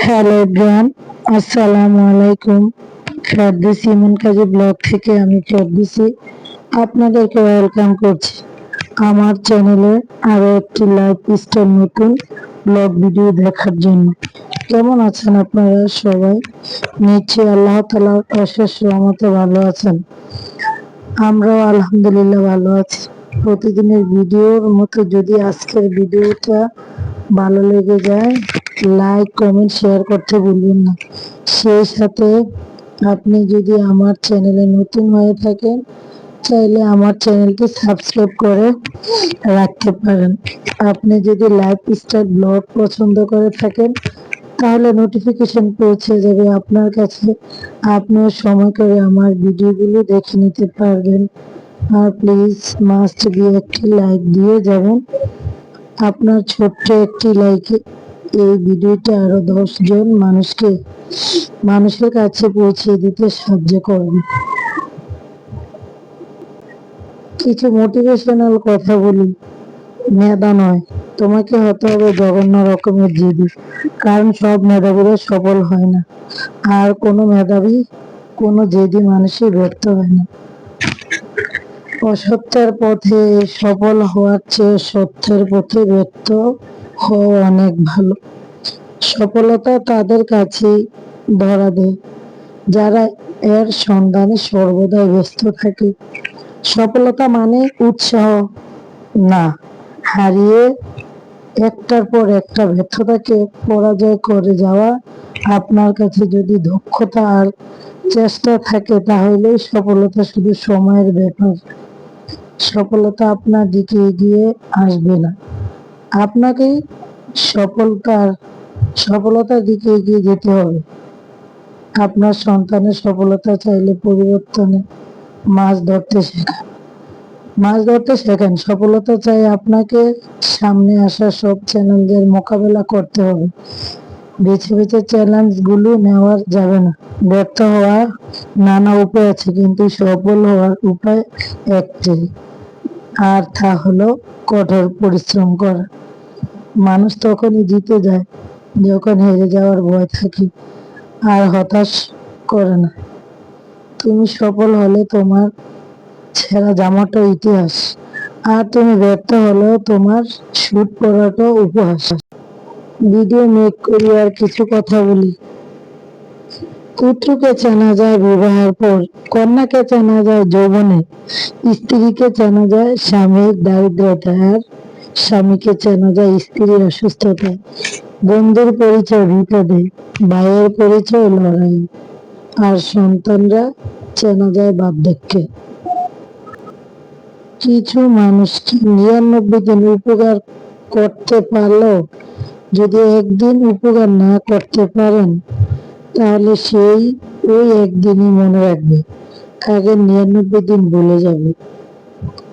Hello bran, আসসালামু আলাইকুম। ফেরদৌসি ইমন কাজী blog থেকে আমি ফেরদৌসি আপনাদেরকে ওয়েলকাম করছি। আমার চ্যানেলে আরও একটি লাইভ স্টাইল নতুন ব্লগ ভিডিও দেখার জন্য। কেমন আছেন আপনারা সবাই? নিশ্চয়ই আল্লাহ তালার অশেষ রহমতে ভালো আছেন। আমরাও আলহামদুলিল্লাহ ভালো আছি। প্রতিদিনের ভিডিওর মতো যদি আজকের ভিডিওটা ভালো লেগে যায় লাইক কমেন্ট শেয়ার করতে ভুলবেন না। সেই সাথে আপনি যদি আমার চ্যানেলে নতুন হয়ে থাকেন চাইলে আমার চ্যানেলটি সাবস্ক্রাইব করে রাখতে পারেন। আপনি যদি লাইফ স্টাইল ব্লগ পছন্দ করে থাকেন, তাহলে নোটিফিকেশন পৌঁছে যাবে আপনার কাছে। আপনিও সময় করে আমার ভিডিওগুলো দেখে নিতে পারবেন। আর প্লিজ মাস্ট বি একটি লাইক দিয়ে যাবেন। আপনার ছোট্ট একটি লাইকে এই ভিডিওটা আরও দশ জন মানুষকে, মানুষের কাছে পৌঁছে দিতে সাহায্য করবে কিছু মোটিভেশনাল কথা বলি। মেধা নয়, তোমাকে হতে হবে জঘন্য রকমের জিবি কারণ সব মেধাবীরা সফল হয় না। আর কোনো মেধাবী, কোনো জেদি মানুষই ব্যর্থ হয় না। অসত্যের পথে সফল হওয়ার চেয়ে সত্যের পথে ব্যর্থ অনেক ভালো। সফলতা তাদের কাছেই ধরা দেয়, যারা এর সন্ধানে সর্বদাই ব্যস্ত থাকে। সফলতা মানে উৎসাহ না, হারিয়ে একটার পর একটা ব্যর্থতাকে পরাজয় করে যাওয়া। আপনার কাছে যদি দক্ষতা আর চেষ্টা থাকে, তাহলেই সফলতা শুধু সময়ের ব্যাপার। সফলতা আপনার দিকে এগিয়ে আসবে না। আপনাকে সফলতার সফলতার দিকে এগিয়ে যেতে হবে। আপনার সন্তানের সফলতা চাইলে পরিবর্তনে মাছ ধরতে শেখান। মাছ ধরতে শেখেন। সফলতা চাই আপনাকে সামনে আসা সব চ্যালেঞ্জের মোকাবেলা করতে হবে। বেছে বেছে চ্যালেঞ্জগুলো নেওয়া যাবে না। ব্যর্থ হওয়ার নানা উপায় আছে, কিন্তু সফল হওয়ার উপায় একটি, আর তা হলো কঠোর পরিশ্রম করা। মানুষ তখনই জিতে যায় যখন হেরে যাওয়ার ভয় থাকে আর হতাশ করে না। তুমি সফল হলে তোমার ছেঁড়া জামাটা ইতিহাস আর তুমি ব্যর্থ হলেও তোমার শুট পড়াটা উপহাস। ভিডিও মেক করি আর কিছু কথা বলি। পুত্রকে চেনা যায় বিবাহের পর, কন্যাকে চেনা যায় যৌবনে, স্ত্রীকে চেনা যায় স্বামীর দারিদ্রতা আর স্বামীকে চেনা যায় স্ত্রীর অসুস্থতায় বন্ধুর পরিচয় বিপদে ভাইয়ের পরিচয় লড়াই, আর সন্তানরা চেনা যায় বার্ধক্যে। কিছু মানুষকে নিরানব্বই দিন উপকার করতে পারলেও যদি একদিন উপকার না করতে পারেন, তাহলে সেই ওই একদিনই মনে রাখবে আগের নিরানব্বই দিন ভুলে যাবে।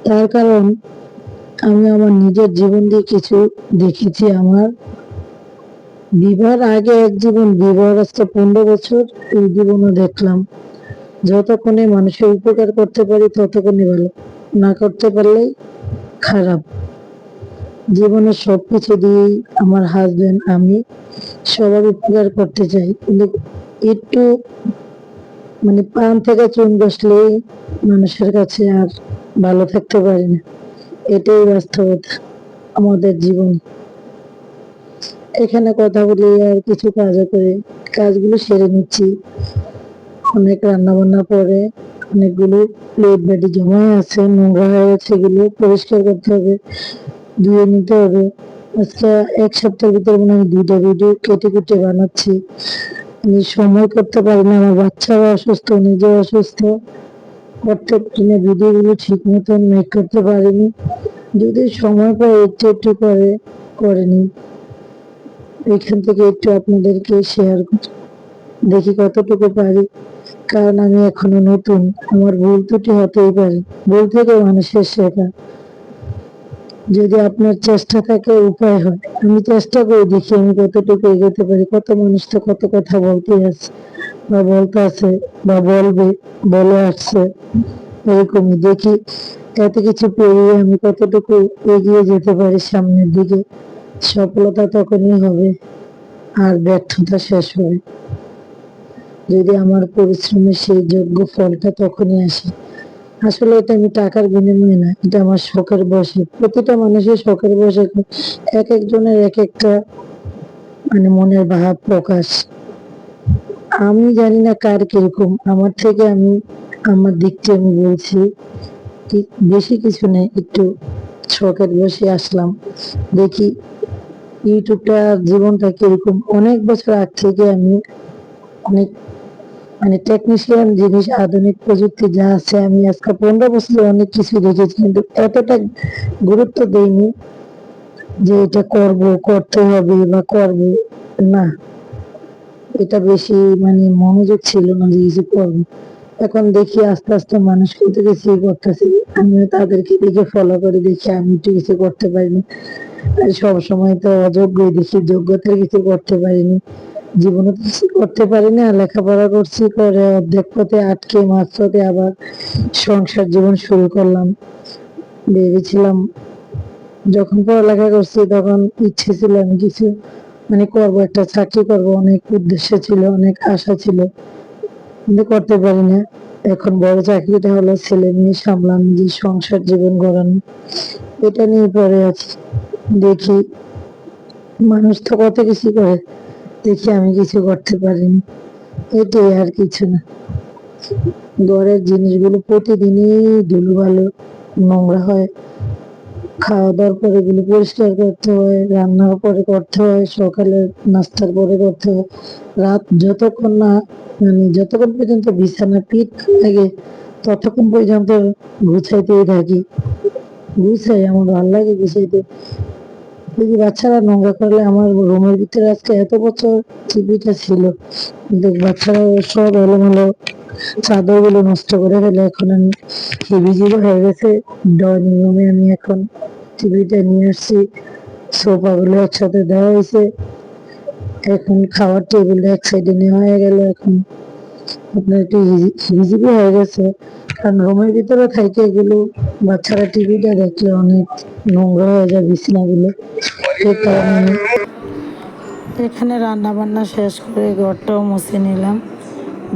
তার কারণ আমি আমার নিজের জীবন দিয়ে কিছু দেখেছি আমার। বিবাহের আগে এক জীবন বিবাহ আসতে পনেরো বছর, এই জীবনও দেখলাম। যতক্ষণে মানুষের উপকার করতে পারি ততক্ষণই ভালো, না করতে পারলেই খারাপ। জীবনে সবকিছু দিয়েই আমার হাজবেন্ড আমি সবার উপকার করতে চাই। কিন্তু একটু মানে পান থেকে চুন বসলেই মানুষের কাছে আর ভালো থাকতে পারি না। এটাই বাস্তবতা আমাদের জীবন। এখানে কথা বলি আর কিছু কাজও করে, কাজগুলো সেরে নিচ্ছি। অনেক রান্না বান্না পরে অনেকগুলো প্লেট বাটি জমা আছে, নোংরা হয়ে গেছে এগুলো পরিষ্কার করতে হবে, ধুয়ে নিতে হবে। আজকে এক সপ্তাহের ভিতরে মনে আমি দুইটা ভিডিও কেটে কেটে বানাচ্ছি। আমি সময় করতে পারি না, আমার বাচ্চাও অসুস্থ, নিজেও অসুস্থ। করতে পারি না ভিডিওগুলো ঠিক মতন মেক করতে পারিনি। যদি সময় পাই একটু একটু করে করে নিই। এখান থেকে একটু আপনাদেরকে শেয়ার করি। দেখি কতটুকু পারি। কারণ আমি এখনও নতুন। আমার ভুল ত্রুটি হতেই পারে। ভুল থেকে মানুষের শেখা যদি আপনার চেষ্টা থাকে, উপায় হয়। আমি চেষ্টা করে দেখি আমি কতটুকু এগোতে পারি। কত মানুষ তো কত কথা বলতে আছে। বা বলতে আছে বা বলবে বলে আসছে। এরকমই দেখি এত কিছু পেরিয়ে আমি কতটুকু এগিয়ে যেতে পারি সামনের দিকে, সফলতা তখনই হবে আর ব্যর্থতা শেষ হবে। যদি আমার পরিশ্রমের সেই যোগ্য ফলটা তখনই আসে। আসলে এটা আমি টাকার বিনিময়ে না, এটা আমার শখের বসে। প্রতিটা মানুষের শখের বসে। এক একজনের এক একটা মানে মনের ভাব প্রকাশ। আমি জানি না কার কীরকম। আমার থেকে আমি, আমার দিকটি আমি বলছি বেশি কিছু নেই, একটু শখের বসে আসলাম। দেখি ইউটিউবটা জীবনটা কীরকম। অনেক বছর আগ থেকে আমি অনেক মানে টেকনিশিয়ান জিনিস, আধুনিক প্রযুক্তি যা আছে, আমি আজকে পনেরো বছরে অনেক কিছু দেখেছি, কিন্তু এতটা গুরুত্ব দেইনি যে এটা করব, করতে হবে বা করব, না। এটা বেশি মানে মনোযোগ ছিল না যে কিছু করব। এখন দেখি আস্তে আস্তে মানুষ কত কিছু করতেছে। আমিও তাদেরকে দেখে ফলো করে দেখি, আমি একটু কিছু করতে পারিনি। সব সময় তো অযোগ্য দেখি যোগ্যতার কিছু করতে পারিনি। জীবনে তো কিছু করতে পারিনি আর লেখাপড়া করছি, করে অর্ধেক পথে আটকে মাঝপথে আবার সংসার জীবন শুরু করলাম। ভেবেছিলাম যখন পড়ালেখা করছি তখন ইচ্ছে ছিল আমি কিছু করব, একটা চাকরি করব, অনেক উদ্দেশ্য ছিল, অনেক আশা ছিল। কিন্তু করতে পারি না এখন বড় চাকরিটা হলো ছেলে মেয়ে সামলানো যে সংসার, জীবন গড়ানো। এটা নিয়ে পড়ে আছি। দেখি, মানুষ তো কত কিছু করে। দেখি আমি কিছু করতে পারিনি। এটাই আর কিছু না। ঘরের জিনিসগুলো প্রতিদিনই ধুলো ভালো নোংরা হয়। খাওয়া দাওয়ার পরে এগুলো পরিষ্কার করতে হয়, রান্নার পরে করতে হয়, সকালে নাস্তার পরে করতে হয়। রাত যতক্ষণ না মানে যতক্ষণ পর্যন্ত বিছানা পিঠ লাগে ততক্ষণ পর্যন্ত গুছাইতেই থাকি। গুছাই আমার ভালো লাগে গুছাইতে। দেখি বাচ্চারা নোংরা করলে আমার রুমের ভিতরে আজকে এত বছর টিভিটা ছিল। কিন্তু বাচ্চারা সব এলোমেলো চাদরগুলো নষ্ট করে ফেলে। এখন আমি টিভি জিরো হয়ে গেছে। ড্রয়িং রুমে আমি এখন টিভিটা নিয়ে আসছি। সোফা গুলো একসাথে দেওয়া হয়েছে। এখন খাওয়ার টেবিল এক সাইডে নেওয়া হয়ে গেল এখন। আপনার একটু হিজিবি হয়ে গেছে। কারণ রুমের ভিতরে থাকে এগুলো। বাচ্চারা টিভিটা দেখলে অনেক নোংরা হয়ে যায় বিছানাগুলো। কারণে এখানে রান্না বান্না শেষ করে ঘরটাও মুছে নিলাম।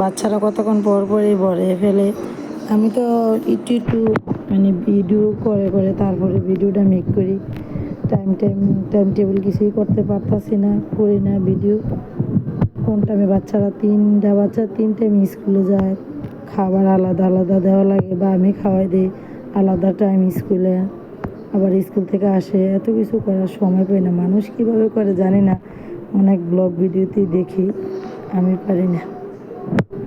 বাচ্চারা কতক্ষণ পর পরই ভরে ফেলে। আমি তো একটু একটু মানে ভিডিও করে করে তারপরে ভিডিওটা মেক করি। টাইম টাইম টাইম টেবিল কিছুই করতে পারতাছি না, করি না ভিডিও কোন টাইমে বাচ্চারা তিনটা, বাচ্চা তিন টাইম স্কুলে যায়। খাবার আলাদা আলাদা দেওয়া লাগে বা আমি খাওয়াই দিই, আলাদা টাইম স্কুলে আবার স্কুল থেকে আসে, এত কিছু করার সময় পাই না। মানুষ কীভাবে করে জানি না। অনেক ব্লগ ভিডিওতেই দেখি, আমি পারি না। you